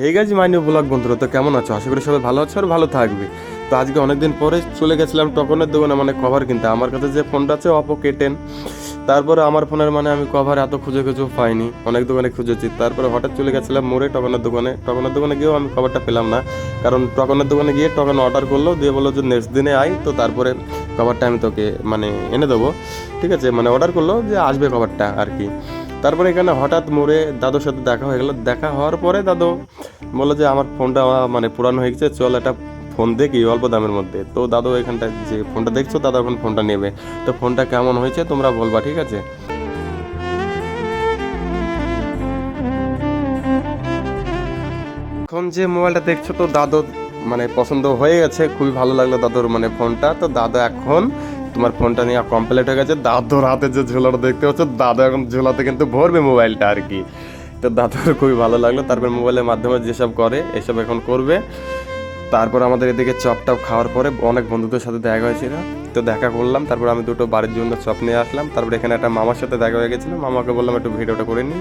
হে গেছি মাইনি ব্লগ বন্ধুরা, তো কেমন আছো? আশা করি সবাই ভালো আছো আর ভালো থাকবে। তো আজকে অনেকদিন পরে চলে গেছিলাম টকনের দোকানে মানে কভার কিনতে। আমার কাছে যে ফোনটা আছে অপো কে টেন তারপরে আমার ফোনের মানে আমি কভার এত খুঁজে খুঁজেও পাইনি, অনেক দোকানে খুঁজেছি। তারপরে হঠাৎ চলে গেছিলাম মোড়ে টকনের দোকানে। টকনের দোকানে গিয়েও আমি কভারটা পেলাম না, কারণ টকনের দোকানে গিয়ে টকন অর্ডার করল, দিয়ে বলল যে নেক্সট দিনে আই তো তারপরে কভারটা আমি তোকে মানে এনে দেবো। ঠিক আছে মানে অর্ডার করল যে আসবে কভারটা আর কি। তারপরে এখানে হঠাৎ মোড়ে দাদুর সাথে দেখা হয়ে গেল। দেখা হওয়ার পরে দাদু বলল যে, আমার ফোনটা মানে পুরানো হয়ে গেছে, চল একটা ফোন দেখি অল্প দামের মধ্যে। তো দাদু এখানটা যে ফোনটা দেখছ, দাদা এখন ফোনটা নেবে। তো ফোনটা কেমন হয়েছে তোমরা বলবা, ঠিক আছে? এখন যে মোবাইলটা দেখছ তো দাদু মানে পছন্দ হয়ে গেছে, খুবই ভালো লাগল দাদুর মানে ফোনটা। তো দাদা এখন তোমার ফোনটা নিয়ে কমপ্লিট হয়ে গেছে। দাদুর হাতে যে ঝোলাটা দেখতে পাচ্ছ, দাদু এখন ঝোলাতে কিন্তু ভরবে মোবাইলটা আর কি। তো দাদুর খুবই ভালো লাগল। তারপর মোবাইলের মাধ্যমে যেসব করে, এসব এখন করবে। তারপর আমাদের এদিকে চপ টপ খাওয়ার পরে অনেক বন্ধুদের সাথে দেখা হয়েছিল। তো দেখা করলাম। তারপর আমি দুটো বাড়ির জন্য চপ নিয়ে আসলাম। তারপর এখানে একটা মামার সাথে দেখা হয়ে গেছিল। মামাকে বললাম একটু ভিডিওটা করে নিই।